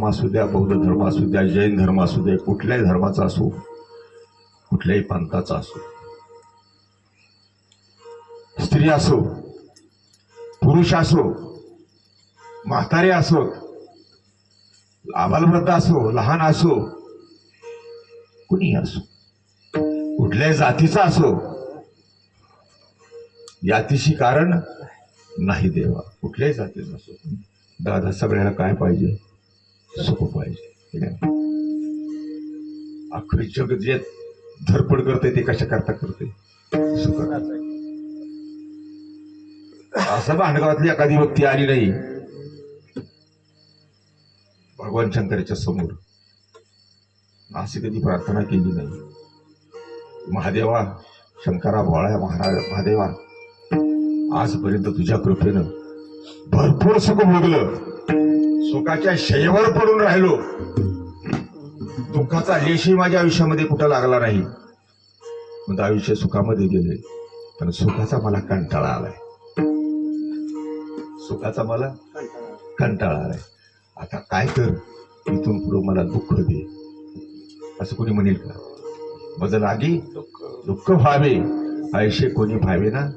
धर्म असू द्या बौद्ध धर्म असू द्या जैन धर्म असू द्या कुठल्याही धर्माचा असो कुठल्याही पंथाचा असो. स्त्री असो पुरुष असो म्हातारे असो आबालवृद्ध असो लहान असो कुणी असो कुठल्याही जातीचा असो जातीशी कारण नाही देवा. कुठल्याही जातीचा असो. दादा सगळ्याला काय पाहिजे? सोपं पाहिजे ठीक अख्खं जग जे धडपड करते ते कशा करता करते असं भांडगावातली एखादी व्यक्ती आली नाही भगवान शंकराच्या समोर. अशी कधी प्रार्थना केली नाही. महादेवा शंकरा भोळा महाराज महादेवा आजपर्यंत तुझ्या कृपेनं भरपूर सुख भोगलं. सुखाच्या शयेवर पडून राहिलो. दुःखाचा लेशही माझ्या आयुष्यामध्ये कुठं लागला नाही. मग आयुष्य सुखामध्ये गेले पण सुखाचा मला कंटाळा आलाय. सुखाचा मला कंटाळा आलाय. आता काय कर इथून पुढं मला दुःख दे. असं कोणी म्हणेल का? माझं लागी दुःख व्हावे. आयुष्य कोणी व्हावे ना?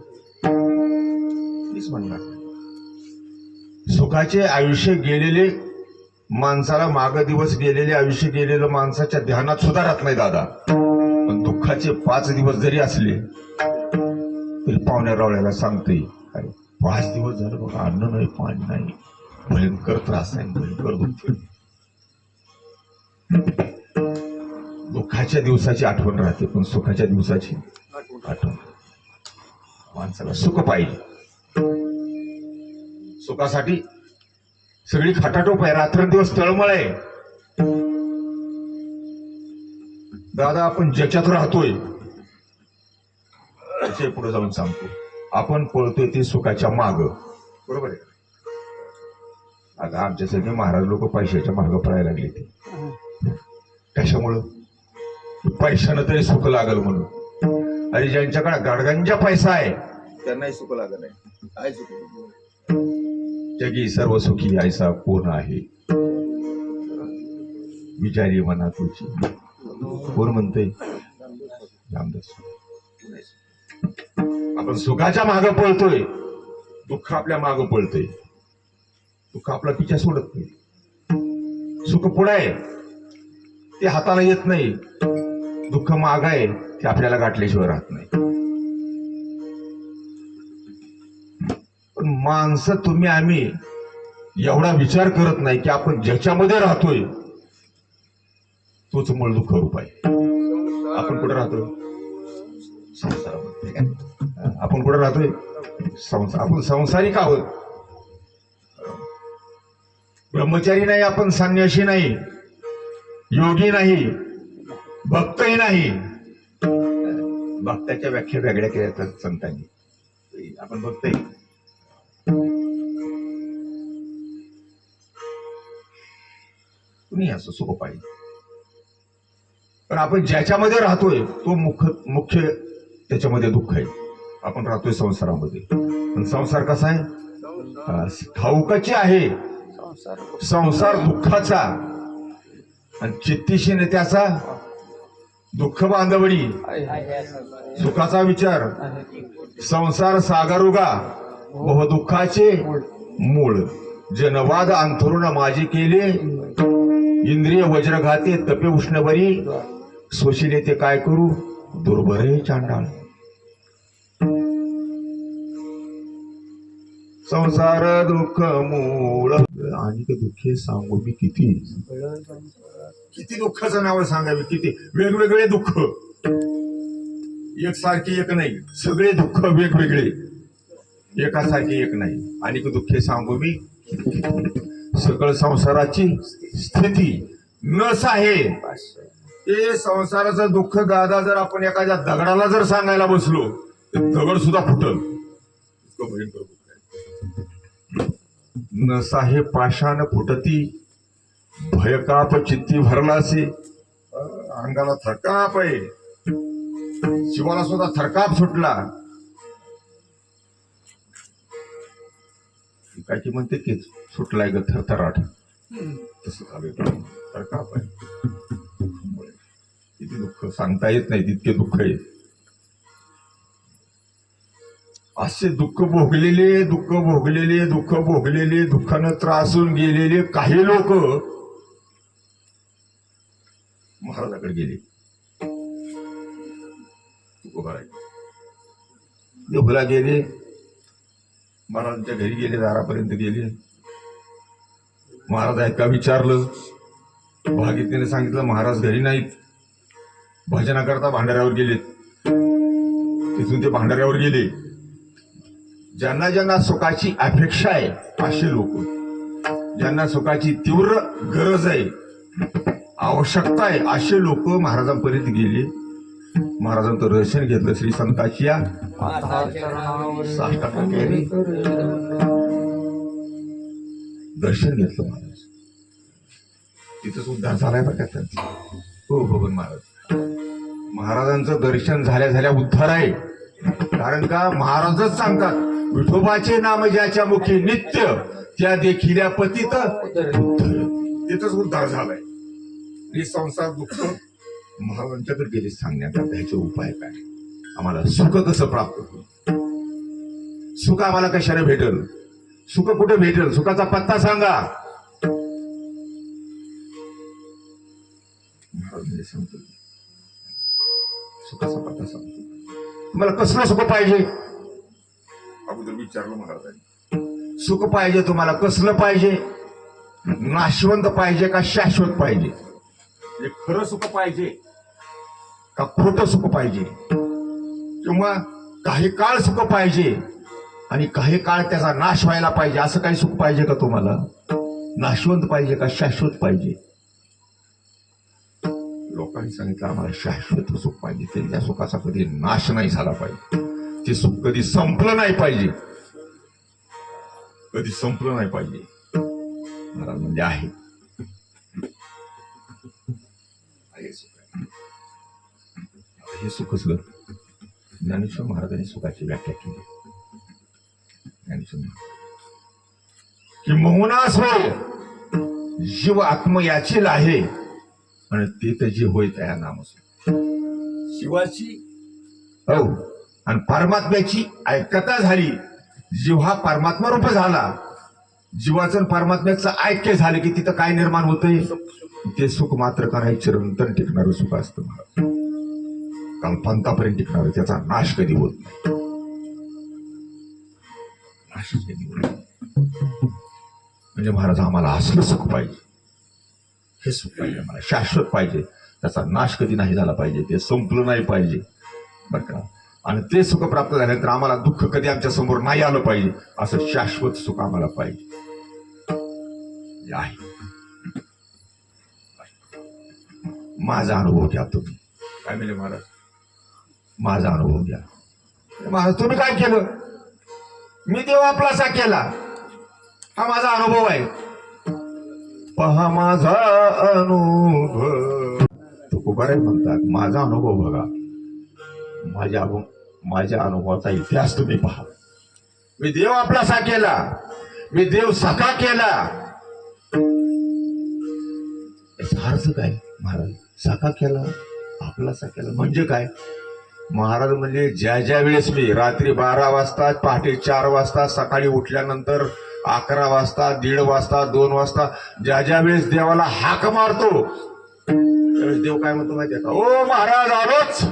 प्लीज म्हणणार. सुखाचे आयुष्य गेलेले माणसाला माग दिवस गेलेले आयुष्य गेलेलं माणसाच्या ध्यानात सुद्धा राहत नाही दादा. पण दुःखाचे पाच दिवस जरी असले तरी पाहुण्या रावळ्याला सांगते अरे पाच दिवस झालं बघा अन्न नाही पाणी नाही. भयंकर त्रास आहे भयंकर दुःख दुःखाच्या दिवसाची आठवण राहते पण सुखाच्या दिवसाची आठवण. माणसाला सुख पाहिजे. सुखासाठी सगळी खटाटोप आहे. रात्रंदिवस तळमळ आहे. दादा आपण ज्याच्यात राहतोय त्याच्या पुढे जाऊन सांगतो. आपण पळतोय ती सुखाच्या माग. बरोबर आहे? आता आमच्यासाठी महाराज लोक पैशाच्या माग पळायला लागले ते. कशामुळं? पैशानं तरी सुख लागल म्हणून. अरे ज्यांच्याकडे गाडगांच्या पैसा आहे त्यांनाही सुख लागल नाही काय सुख जगी सर्व सुखी ऐसा कोण आहे. विचारी मना तुझी कोण म्हणते रामदास. आपण सुखाच्या माग पळतोय. दुःख आपल्या माग पळतोय. दुःख आपला पिछा सोडत नाही. सुख पुढे आहे. ते हाताला येत नाही. दुःख माग आहे. ते आपल्याला गाठल्याशिवाय राहत नाही. पण माणसं तुम्ही आम्ही एवढा विचार करत नाही की आपण ज्याच्यामध्ये राहतोय तोच मूळ दुःख रूप आहे आपण कुठे राहतोय? संसारामध्ये. आपण कुठे राहतोय? संसार. आपण संसारिक आहोत. ब्रह्मचारी नाही आपण संन्याशी नाही योगी नाही भक्तही नाही. भक्ताच्या व्याख्या वेगळ्या केल्या संतांनी. आपण भक्तही. कुणी असं सुख पाहिजे पण आपण ज्याच्यामध्ये राहतोय तो मुख्य मुख्य त्याच्यामध्ये दुःख आहे. आपण राहतोय संसारामध्ये. पण संसार कसा आहे? ठाऊकाची आहे. संसार दुःखाचा. आणि चित्तीशी नेत्याचा दुःख बांधवडी सुखाचा विचार. संसार सागरुगा. दुःखाचे मूळ. जनवाद अंथरुण माझे केले. इंद्रिय वज्रघाते तपे उष्णबरी सोशिले ते काय करू? दुर्बरे चांडाळ. संसार दुःख मूळ. आणि ते दुःखे सांगू मी किती? किती दुःखाचं नाव सांगावे किती? वेगवेगळे दुःख. एकसारखे एक नाही. सगळे दुःख वेगवेगळे. एकासाठी एक नाही. आणि दुःखे सांगू मी. सकळ संसाराची स्थिती नस आहे. ते संसाराचं दुःख दादा जर आपण एखाद्या दगडाला जर सांगायला बसलो तर दगड सुद्धा फुटल. आहे. नस आहे पाषाण फुटती. भयकाप चित्ती भरला असे. अंगाला थरकाप आहे. शिवाला सुद्धा थरकाप सुटला. काय की म्हणते की सुटलाय ग थरथराट तसं झालं तर का पाहिजे किती दुःख. सांगता येत नाही तितके दुःख आहे असे दुःख भोगलेले दुःख भोगलेले दुःख भोगलेले दुःखानं त्रासून गेलेले काही लोक महाराजाकडे गेले. देवला गेले. महाराजांच्या घरी गेले दारापर्यंत गेले. महाराज ऐका विचारलं? भागितीने सांगितलं महाराज घरी नाहीत. भजनाकरता भांडाऱ्यावर गेलेत. तिथून ते भांडाऱ्यावर गेले. ज्यांना ज्यांना सुखाची अपेक्षा आहे असे लोक. ज्यांना सुखाची तीव्र गरज आहे आवश्यकता आहे असे लोक महाराजांपर्यंत गेले. महाराजांचं दर्शन घेतलं श्री संताची या साष्टांग केली. दर्शन घेतलं महाराज. तिथंच उद्धार झालाय बरं का त्यांचा. हो भगवान महाराज. महाराजांचं दर्शन झाल्या झाल्या उद्धार आहे. कारण का? महाराजच सांगतात विठोबाचे नाम ज्याच्या मुखी नित्य त्या देखिल्या पतित. तिथंच उद्धार झालाय. हे संसार दुःख महाराजांच्याकडे गेले सांगण्यात ह्याचे उपाय काय? आम्हाला सुख कसं प्राप्त होईल? सुख आम्हाला कशाने भेटल? सुख कुठे भेटेल? सुखाचा पत्ता सांगा. महाराज सांगतो सुखाचा पत्ता सांगतो तुम्हाला कसलं सुख पाहिजे? अगोदर विचारलं महाराजांनी. सुख पाहिजे तुम्हाला कसलं पाहिजे? नाशवंत पाहिजे का शाश्वत पाहिजे? हे खरं सुख पाहिजे का खोटं सुख पाहिजे? किंवा काही काळ सुख पाहिजे आणि काही काळ त्याचा नाश व्हायला पाहिजे असं काही सुख पाहिजे का तुम्हाला? नाशवंत पाहिजे का शाश्वत पाहिजे? लोकांनी सांगितलं आम्हाला शाश्वत सुख पाहिजे त्यांच्या त्या सुखाचा कधी नाश नाही झाला पाहिजे. ते सुख कधी संपलं नाही पाहिजे. कधी संपलं नाही पाहिजे. महाराज म्हणजे आहे. सुख हे सुख असलं ज्ञानेश्वर महाराजांनी सुखाची व्याख्या केली. ज्ञानेश्वर महाराज. की मोहनास होय जीव आत्म याचील आहे आणि ते तर जे होय त्या नाम शिवाची? हो. आणि परमात्म्याची ऐक्यता झाली जीव हा परमात्मा रूप झाला. जीवाचं परमात्म्याचं ऐक्य झालं की तिथं काय निर्माण होतंय? ते सुख मात्र काय चिरंतन टिकणारं सुख असतं महाराज. कल्पांतापर्यंत टिकणार त्याचा नाश कधी होत नाही. नाश कधी होत म्हणजे महाराज आम्हाला असलं सुख पाहिजे. हे सुख पाहिजे आम्हाला. शाश्वत पाहिजे. त्याचा नाश कधी नाही झाला पाहिजे. ते संपलं नाही पाहिजे. बरं का? आणि ते सुख प्राप्त झाल्यानंतर आम्हाला दुःख कधी आमच्यासमोर नाही आलं पाहिजे. असं शाश्वत सुख आम्हाला पाहिजे. हे आहे. माझा अनुभव घ्या तुम्ही. काय म्हणजे महाराज. माझा अनुभव घ्या. महाराज तुम्ही काय केलं? मी देव आपलासा केला. हा माझा अनुभव आहे. पहा माझा अनुभव. तुकोबारे म्हणतात माझा अनुभव बघा. माझ्या माझ्या अनुभवाचा इतिहास तुम्ही पहा. मी देव आपलासा केला. मी देव सखा केला. याचा अर्थ काय महाराज? सखा केला आपलासा केला. म्हणजे काय? महाराज म्हणजे ज्या ज्या वेळेस मी रात्री बारा वाजता पहाटे चार वाजता सकाळी उठल्यानंतर अकरा वाजता दीड वाजता दोन वाजता ज्या ज्या वेळेस देवाला हाक मारतो त्यावेळेस देव काय म्हणतो माहितीये का? ओ महाराज आलोच!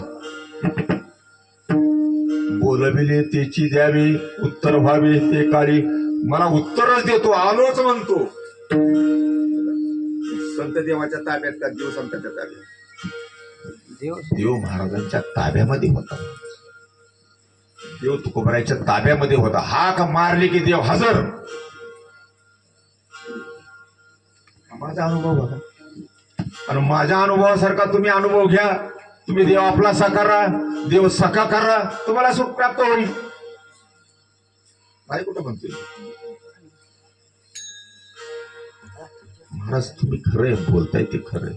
बोलविले तेची द्यावी उत्तर व्हावी ते काळी. मला उत्तरच देतो आलोच म्हणतो. संत देवाच्या ताब्यात का देव संतांच्या ताब्यात? देव देव महाराजांच्या ताब्यामध्ये होता. देव तुकोबरायच्या ताब्यामध्ये होता. हाक मारली की देव हजर. हा माझा अनुभव बघा आणि माझ्या अनुभवासारखा तुम्ही अनुभव घ्या. तुम्ही देव आपला करा देव सखा करा. तुम्हाला सुख प्राप्त होईल. नाही कुठं म्हणतोय? महाराज तुम्ही खरंय बोलताय ते खरंय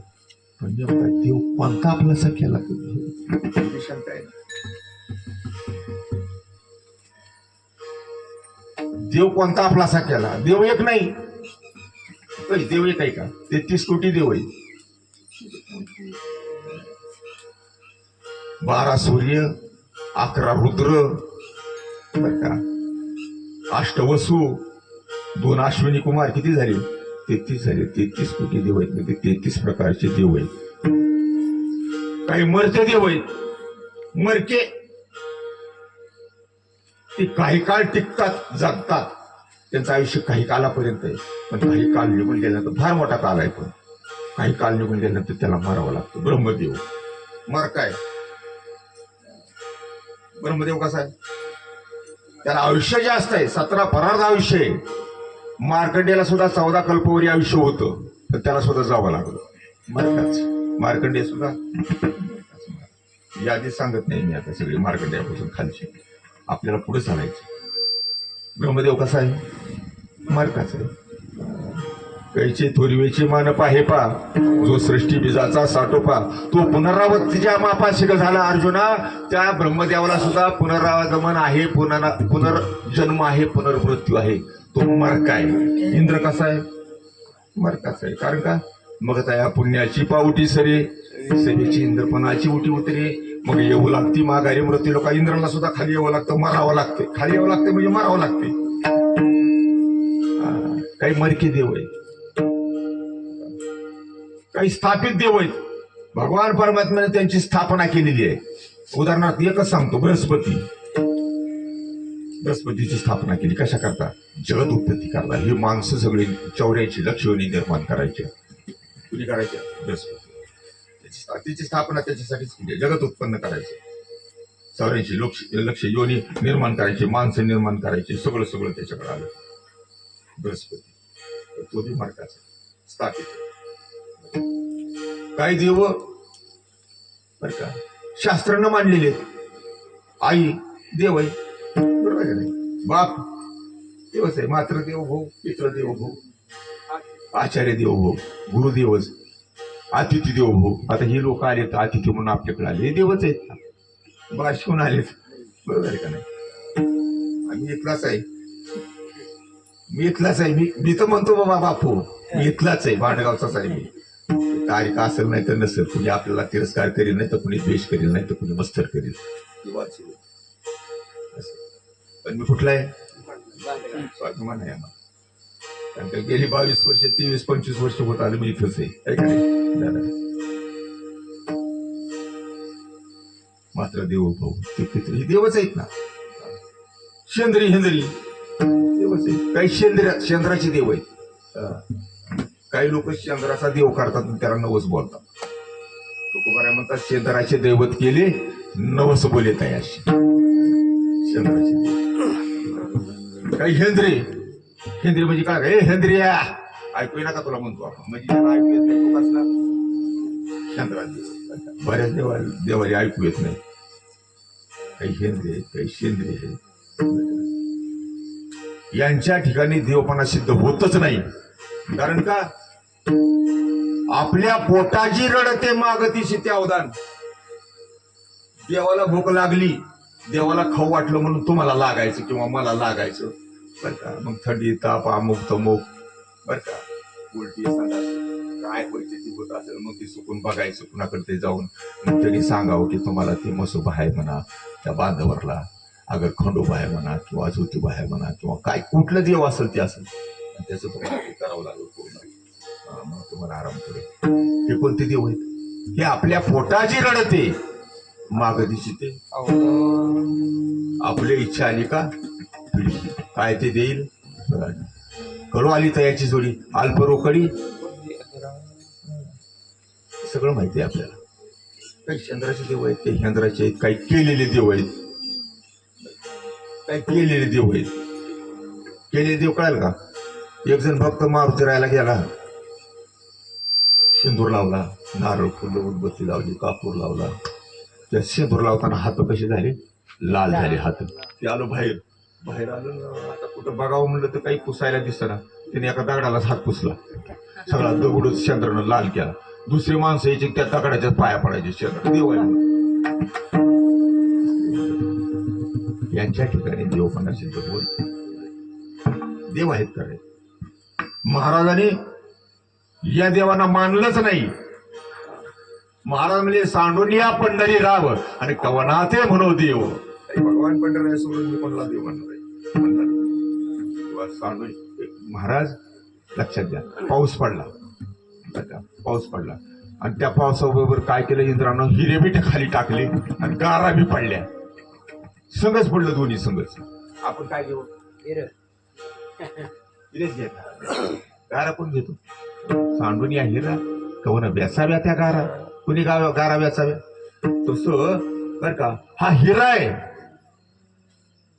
पण देव कोणता आपलासा केला तुम्ही शंका आहे. देव कोणता आपलासा केला? देव एक नाही. देव एक आहे का? तेहतीस कोटी देव आहे बारा सूर्य अकरा रुद्र का? अष्टवसू दोन अश्विनी कुमार किती झाले? तेहतीस झाले तेहतीस कोटी देव आहेत म्हणजे तेहतीस प्रकारचे देव आहेत. काही मरते देव आहेत. मरके. ते काही काळ टिकतात जगतात. त्यांचं आयुष्य काही कालापर्यंत आहे. पण काही काळ निघून गेल्यानंतर फार मोठा काल आहे पण काही काळ निघून गेल्यानंतर त्याला मारावं लागतं. ब्रह्मदेव. मर काय? ब्रह्मदेव कसा आहे? त्याला आयुष्य जास्त आहे सतरा परार्ध आयुष्य आहे. मार्कंडेला सुद्धा चौदा कल्पवरी आयुष्य होतं तर त्याला सुद्धा जावं लागलं. मार्काच मार्कंडे सुद्धा. यादी सांगत नाही मी आता सगळी मार्कंडेयापासून खालची. आपल्याला पुढे चालायचं. ब्रह्मदेव कसा आहे? मार्काच आहे. कैचे थोरवेचे मानप आहे पा जो सृष्टी बीजाचा साठोपा तो पुनरावृत्तीच्या मापाशिक झाला अर्जुना. त्या ब्रह्मदेवाला सुद्धा पुनरागमन आहे पुनर पुनर्जन्म आहे पुनर्मृत्यू आहे. तो मरकाय. इंद्र कसा आहे? मरकाच आहे. कारण का? मग त्या पुण्याची पावटी सरे. सेवेची इंद्रपणाची उटी उतरे. मग येऊ लागती माघारी मृत्यू लोक इंद्राला सुद्धा खाली यावं लागतं. मरावं लागते. खाली यावं लागते म्हणजे मरावं लागते. काही मरके देव आहेत. काही स्थापित देव आहेत. भगवान परमात्म्याने त्यांची स्थापना केलेली आहे. उदाहरणार्थ एकच सांगतो बृहस्पती. बृहस्पतीची स्थापना केली. कशा करता? जगद उत्पत्ती करता. ही माणसं सगळी चौऱ्याची लक्ष्मी निर्माण करायची. कुणी करायच्या बृहस्पती तिची स्थापना त्याच्यासाठीच केली जगत उत्पन्न करायचं. चौऱ्याची लक्ष लक्ष योनी निर्माण करायची माणसं निर्माण करायची सगळं सगळं त्याच्याकडे आलं. बृहस्पती तो बी मार्गाचा? स्थापित. काही देव बर का शास्त्रानं मांडलेले आहेत. आई देव आहे बरोबर का नाही बाप देवच आहे मात्र देव भाऊ पित्र देव भाऊ आचार्य देव भाऊ गुरुदेवच अतिथी देव भाऊ. आता हे लोक आलेत अतिथी म्हणून आपल्याकडे आले. हे देवच आहेत. बाशिवून आलेच बरोबर आहे का नाही? आम्ही इथलाच आहे. मी इथलाच आहे. मी मी तर म्हणतो बाबा बापू मी इथलाच आहे. भांडगावचाच आहे मी. तारीख असेल नाही तर नसेल. कुणी आपल्याला तिरस्कार करील नाही तर कुणी द्वेष करील नाही तर कुणी मस्तर करील. पण मी कुठला आहे स्वाभिमान आहे आम्हाला कारण का गेली बावीस वर्ष तेवीस पंचवीस वर्ष होत आले मी इथंच आहे. का मात्र देव भाऊ ते पित्र हे देवच आहेत ना. शेंद्री हेंद्री. देवच आहे काही शेंद्र शेंद्राचे देव आहेत. काही लोक शेंद्राचा देव करतात त्याला नवस बोलतात. तुकोबाऱ्या म्हणतात शेंद्राचे दैवत केले नवस बोले तयाशी शेंद्राचे देव. काही हेंद्रे. हेंद्रे म्हणजे काय रे? हेंद्रिया ऐकू नका तुला म्हणतो आपण? म्हणजे ऐकू येत नाही तो कसला? चंद्राचे बऱ्याच देवा देवाचे ऐकू येत नाही. काही हेंद्रे काही शेंद्रे. यांच्या ठिकाणी देवपणा सिद्ध होतच नाही. कारण का? आपल्या पोटाची रडते मागतीशी ते अवदान. देवाला भूक लागली. देवाला खाऊ वाटलं म्हणून तुम्हाला लागायचं किंवा मला लागायचं. बर का? मग थंडी ताप अमुक तमुक. बर का? उलटी काय परिस्थिती होत असेल मग ती सुकून बघायचं कुणाकडे ते जाऊन. मग त्यांनी सांगावं की तुम्हाला ती मसोबा आहे म्हणा त्या बांधवरला. अगर खंडोबा आहे म्हणा किंवा ज्योतिबा आहे म्हणा किंवा काय कुठलं देव असेल ते असेल. आणि त्याचं तुम्हाला ते करावं लागेल पूर्ण. मग तुम्हाला आराम करेल. हे कोणते देव आहेत? हे आपल्या पोटाची रडते. माग दिशी ते आपली इच्छा आली का. काय ते देईल? कडू आली तयाची जोडी. अल्प रोकडी. सगळं माहिती आहे आपल्याला. काही चंद्राचे देव आहेत. काही चंद्राचे आहेत काही केलेले देव आहेत. काही केलेले देव आहेत. केलेले देव कळाल का? एक जण भक्त मारुती राहायला गेला. शेंदूर लावला नारळ फुलं उदबत्ती लावली कापूर लावला. त्या शेंदूर लावताना हात कसे झाले? लाल झाले हात. ते आलो बाहेर. बाहेर आलो ना, आता कुठं बघावं म्हणलं तर काही पुसायला दिसना. त्याने एका दगडालाच हात पुसला. सगळा दगड चंद्रानं लाल केला. दुसरी माणसं यायची त्या दगडाच्या पाया पडायचे. चंद्र देव आहे. यांच्या ठिकाणी देवपणा सिद्ध होत देव आहेत खरे. महाराजांनी या देवांना मानलंच नाही. महाराज म्हणजे सांडूनिया पंढरी राव आणि कवनाथे म्हणो देव. भगवान पंढरी सोडून मी कोणला देव म्हणणार महाराज लक्षात द्या पाऊस पडला? पाऊस पडला. आणि त्या पावसाबरोबर काय केलं? इंद्रानं हिरे बी खाली टाकले आणि गारा बी पडल्या. संगच पडलं दोन्ही संगच. आपण काय घेऊ? हिरेच घ्यायचा गारा कोण घेतो? सांडून या हिरा कवन बेसाव्या त्या गारा. कुणी गाव गारावे असावे? तस बर का? हा हिरा आहे.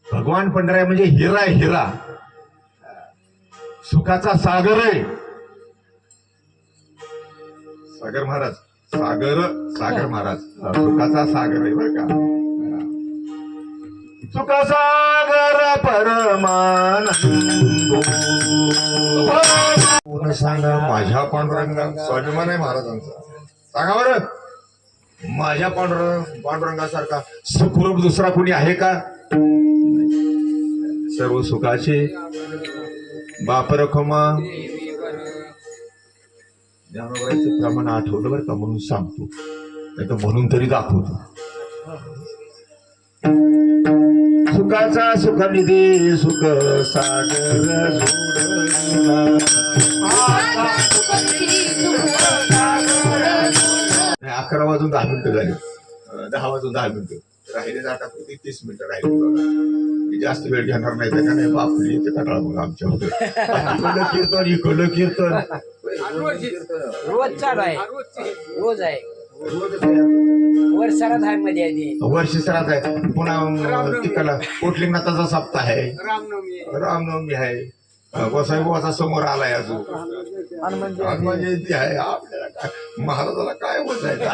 भगवान पंढराय म्हणजे हिरा आहे हिरा. सुखाचा सागर आहे. सागर महाराज सागर सागर महाराज. सुखाचा सागर आहे बर का? सुखा सागर परमान पूर्ण सांगा माझ्या पांडुरंगा स्वाभिमान आहे महाराजांचा. सांगा बरं. माझ्या पांडुरंग पांडुरंगासारखा सुखरूप दुसरा कोणी आहे का? सर्व सुखाचे. बाप रखमा ज्ञानोबाईचं प्रमाण आठवलं बरं का म्हणून सांगतो. नाही तर म्हणून तरी दाखवतो. सुखाचा सुख निधी सुख सागर अकरा वाजून दहा मिनिटं झाली. दहा वाजून दहा मिनिटं. राहिले जाता प्रति तीस मिनिटं राहिले. बघा मी जास्त वेळ घेणार नाही. का नाही बापली ते कटाळ मग आमच्या इकडलं कीर्तन इकडलं कीर्तन. रोज चालू आहे. रोज आहे. धायमध्ये आधी. वर्ष सरात आहे. पुन्हा तिकडला कोटलिंगनाथाचा सप्ताह आहे. रामनवमी आहे. गोसाईबाबाचा समोर आलाय अजून. हनुमान जयंती आहे. आपल्याला काय महाराजाला काय बोलायचं.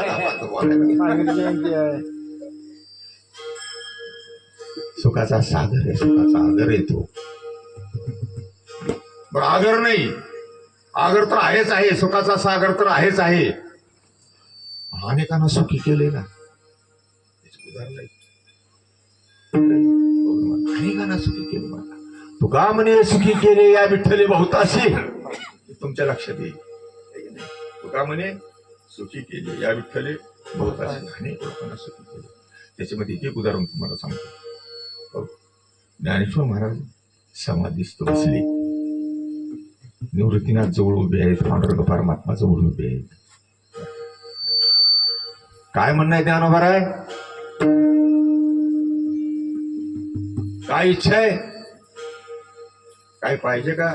सुखाचा सागर आहे सुखाचा आगर येतो. बरं आगर नाही. आगर तर आहेच आहे. सुखाचा सागर तर आहेच आहे. अनेकांना सुखी केले ना. उदाहरण. अनेकांना सुखी केले मला. तुका म्हणे सुखी केले या विठ्ठले बहुताशी. तुमच्या लक्षात येईल. तुका म्हणे सुखी केले या विठ्ठले बहुताशी. अनेक लोकांना सुखी केले. त्याच्यामध्ये एक उदाहरण तुम्हाला सांगतो. हो. ज्ञानेश्वर महाराज समाधीस्त बसले. निवृत्तीनाथ जवळ उभे आहेत. पांडुरंग परमात्मा जवळ उभे आहेत. काय म्हणणं आहे ज्ञानोबा काय इच्छा आहे? काय पाहिजे का?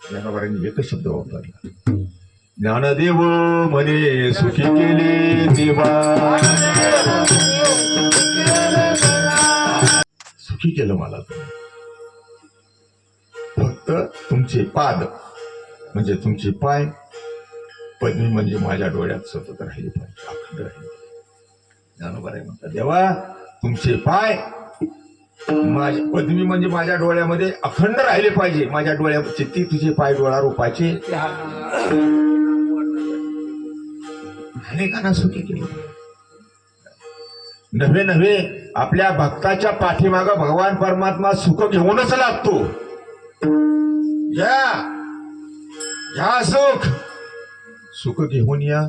ज्ञानोबारांनी एकच शब्द वापरला. ज्ञानदेव म्हणे सुखी केले देवा. सुखी केलं मला फक्त तुमचे पाद म्हणजे तुमचे पाय पद्मी म्हणजे माझ्या डोळ्यात सतत राहिले पाहिजे अखंड राहिले ज्ञानोबाराय म्हणतात देवा तुमचे पाय माझी पद्मी म्हणजे माझ्या डोळ्यामध्ये अखंड राहिले पाहिजे. माझ्या डोळ्याचे ती तुझे पाय डोळा रोपाचे. अनेकांना सुखी केली. नव्हे नव्हे आपल्या भक्ताच्या पाठीमाग भगवान परमात्मा सुख घेऊनच लागतो. या या सुख. सुख घेऊन या.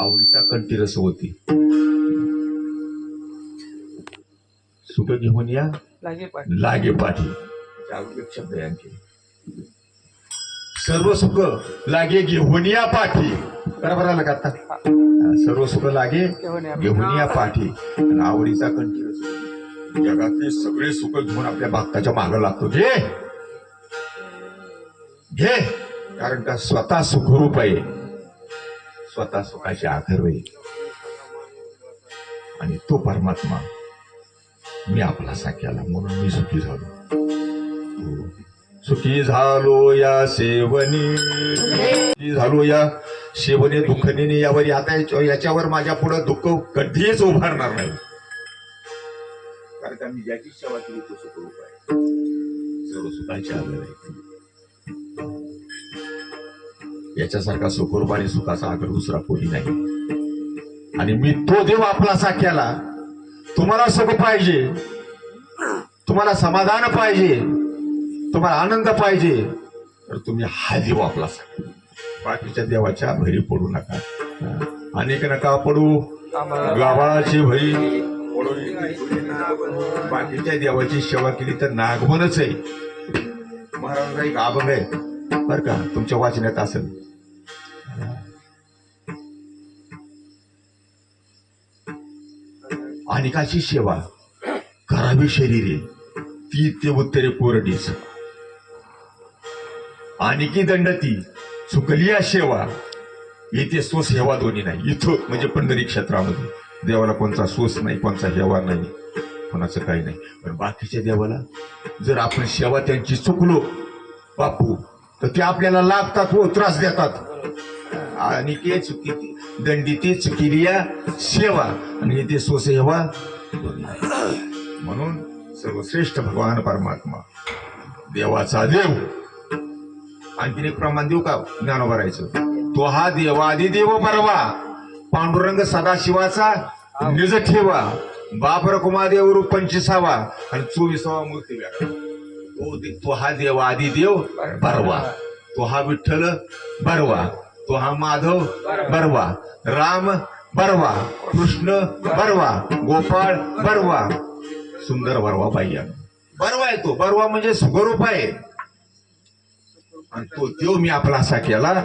आवडीचा कंठीरस होती. सुख घेऊन या. लागे पाठी. शब्द आणखी. सर्व सुख लागे घेऊन या पाठी. बरोबर आलं का आता? सर्व सुख लागे घेऊन या. पाठी. आवडीचा कंठीरस जगातले सगळे सुख घेऊन आपल्या भक्ताच्या मागं लागतो. घे. घे. कारण का स्वतः सुखरूप आहे. स्वतः सुखाचे आखर होईल. आणि तो परमात्मा मी आपला साक्याला म्हणून मी सुखी झालो. सुखी झालो या सेवनी. सुखी झालो या सेवने दुःख यावर आता याच्यावर माझ्या पुढे दुःख कधीच उभारणार नाही. कारण का मी ज्याची सेवा केली तो सुखरूप आहे. सर्व सुखाची आधार आहे याच्यासारखा सुखरूप सुखाचा आगर दुसरा कोणी नाही. आणि मी तो देव आपलासा केला तुम्हाला सुख पाहिजे तुम्हाला समाधान पाहिजे तुम्हाला आनंद पाहिजे तर तुम्ही हा देव आपला बाकीच्या देवाच्या भरी पडू नका. अनेक नका पडू. गाबाळाची भरी बाकीच्या देवाची सेवा केली तर नागमनच आहे. महाराजांचा एक अभंग आहे. बर का तुमच्या वाचण्यात असेल. अनेकाची सेवा करावी शरीरे. ती ते उत्तरे कोरडीच आणखी दंडती चुकली या सेवा. येथे सोस दोन्ही नाही. इथं म्हणजे पंढरी क्षेत्रामध्ये. देवाला कोणता सोस नाही कोणता हेवा नाही. कोणाचं काही नाही. पण बाकीच्या देवाला जर आपण सेवा त्यांची चुकलो बापू तर ते आपल्याला लागतात हो त्रास देतात. आणि ते चुकी दंडी ते चुकीली सेवा. आणि ते स्वसेवा. म्हणून सर्वश्रेष्ठ भगवान परमात्मा. देवाचा देव. आणखीन एक प्रमाण देऊ का? ज्ञान भरायचं तो हा देवादी देव परवा. पांडुरंग सदाशिवाचा निज ठेवा. बाप रकुमादेव रूप पंचवीसावा. आणि चोवीसावा मूर्ती वेगळा तो तो हा देवादी देव बरवा. तो हा विठ्ठल बरवा. तो हा माधव बरवा. राम बरवा. कृष्ण बरवा. गोपाळ बरवा. सुंदर बरवा पाहिजे. बरवा आहे तो. बरवा म्हणजे स्वरूप आहे. आणि तो देव मी आपला असा केला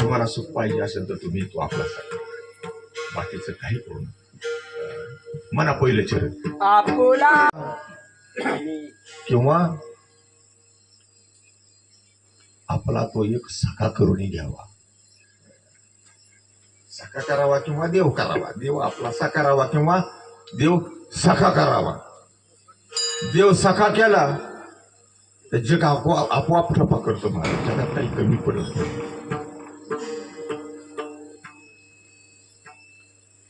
तुम्हाला सुख पाहिजे असेल तर तुम्ही तो आपला करा. बाकीचं काही करू नका. मना पहिलं चरण. किंवा आपला तो एक सखा करून घ्यावा. सखा करावा किंवा देव करावा. देव आपला सखा करावा किंवा देव सखा करावा. देव सखा केला तर जग आपोआप आपोआप ठपा करतो महाराज जगात काही कमी पडत नाही.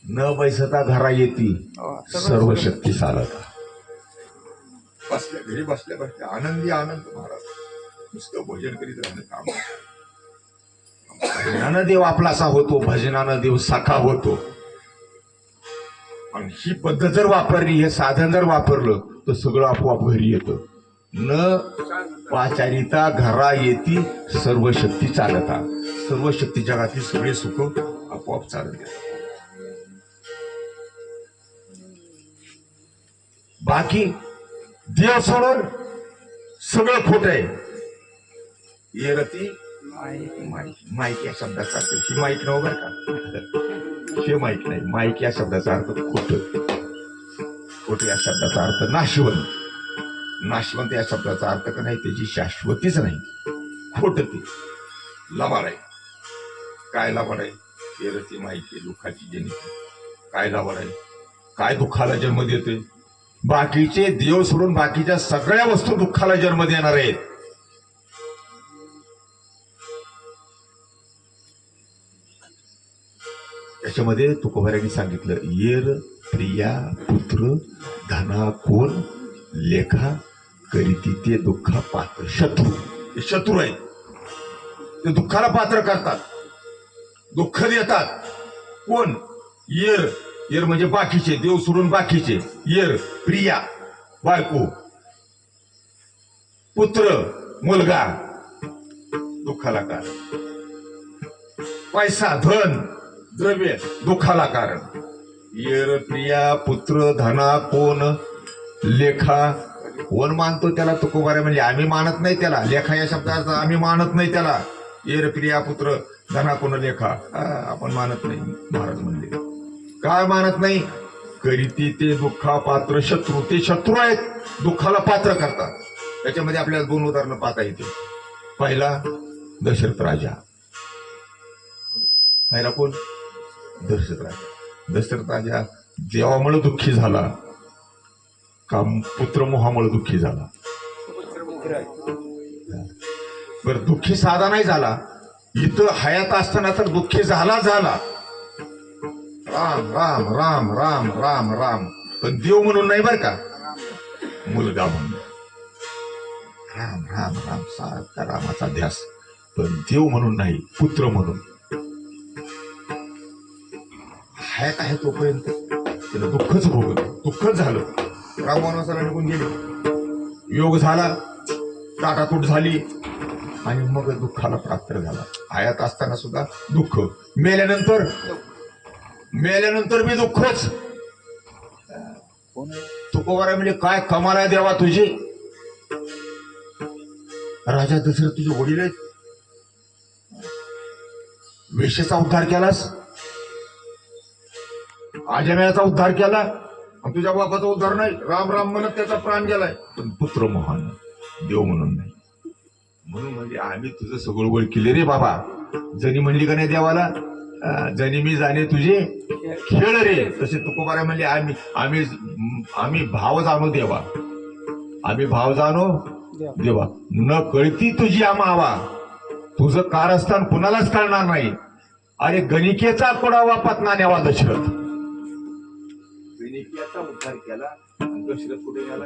न बैसता घरा येती सर्व शक्ती चालता बसल्या घरी बसल्या बसल्या. आनंदी आनंद महाराज. नुसतं भजन करीत राहणं काम भजनानं देव आपलासा होतो भजनानं देव साखा होतो. आणि ही पद्धत जर वापरली हे साधन जर वापरलं तर सगळं आपोआप घरी येतं. न पाचारिता घरा येती सर्व शक्ती चालता. सर्व शक्ती जगातील सगळे सुख आपोआप चालत. येतात बाकी देव सोडून सगळं खोट आहे. येरती माईक या शब्दाचा अर्थ ही माईक नव्ह बरं का? हे माईक नाही. माईक या शब्दाचा अर्थ खोट. खोट या शब्दाचा अर्थ नाशवंत. नाशवंत या शब्दाचा अर्थ का नाही त्याची शाश्वतीच नाही. खोट ती. लबाड आहे. काय लबाड आहे? येरती माईक दुःखाची जनित काय लबाड आहे? काय दुःखाला जन्म देते बाकीचे देव सोडून बाकीच्या सगळ्या वस्तू दुःखाला जन्म देणार आहेत. त्याच्यामध्ये तुकोबाऱ्यांनी सांगितलं येर प्रिया पुत्र धना कोण लेखा करीती ते दुःखा पात्र शत्रू. हे शत्रू आहेत. ते दुःखाला पात्र करतात. दुःख देतात. कोण? येर. येर म्हणजे बाकीचे देव सोडून बाकीचे. येर प्रिया बायको. पुत्र मुलगा. दुःखाला कारण. पैसा धन द्रव्य दुःखाला कारण. येर प्रिया पुत्र धना कोण लेखा. कोण मानतो त्याला तुकोबारे? म्हणजे आम्ही मानत नाही त्याला. लेखा या शब्दाचा आम्ही मानत नाही त्याला. येर प्रिया पुत्र धना कोण लेखा. आपण मानत नाही महाराज म्हणले. काय मानत नाही. करीती ते दुःखा पात्र शत्रू ते शत्रू आहेत दुःखाला पात्र करतात. त्याच्यामध्ये आपल्याला दोन उदाहरणं पाहता येते पहिला दशरथ राजा. पहिला कोण? दशरथ राजा. दशरथ राजा देवामुळे दुःखी झाला. का पुत्रमोहामुळे दुःखी झाला? बर दुःखी साधा नाही झाला. इथं हयात असताना तर दुःखी झाला झाला. राम राम राम राम राम राम. पण देव म्हणून नाही बर का? मुलगा म्हणून. राम राम राम सारखा रामाचा ध्यास. पण देव म्हणून नाही पुत्र म्हणून. हाय आहे तोपर्यंत? त्याला दुःखच भोगलं. दुःखच झालं. राम वनवासाला निघून गेले. योग झाला. काटाकूट झाली. आणि मग दुःखाला प्राप्त झाला. आयात असताना सुद्धा दुःख. मेल्यानंतर मेल्यानंतर मी दुःखच. तुकोबारा म्हणजे काय कमाल आहे देवा तुझी. राजा दशरथ तुझे वडील आहेत. वेशेचा उद्धार केलास. आजम्याचा उद्धार केला. तुझ्या बापाचा उद्धार नाही. राम राम म्हणत त्याचा प्राण गेलाय. पण पुत्र महान देव म्हणून नाही. म्हणून म्हणजे आम्ही तुझं सगळं गोळ केले रे बाबा. जणी म्हणली का नाही देवाला अं, जणी मी जाणे तुझे खेळ रे तसे तुकोबारा म्हणले आम्ही आम्ही आम्ही भाव जाणू देवा. आम्ही भाव जाणू देवा. न कळती तुझी आमावा तुझं कारस्थान कुणालाच कळणार नाही. अरे गणिकेचा कोडावा पत्ना न्यावा दशरथ. गणिकेचा उद्धार केला दशरथ कुठे गेला?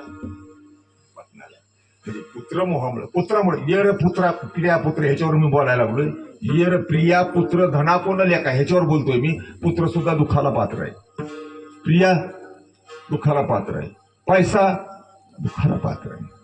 म्हणजे पुत्र मोहामुळे पुत्रामुळे. येर पुत्रा प्रिया पुत्र ह्याच्यावर मी बोलायला लागलोय. येर प्रिया पुत्र धना कोण लेखा ह्याच्यावर बोलतोय मी. पुत्र सुद्धा दुःखाला पात्र आहे. प्रिया दुःखाला पात्र आहे. पैसा दुःखाला पात्र आहे.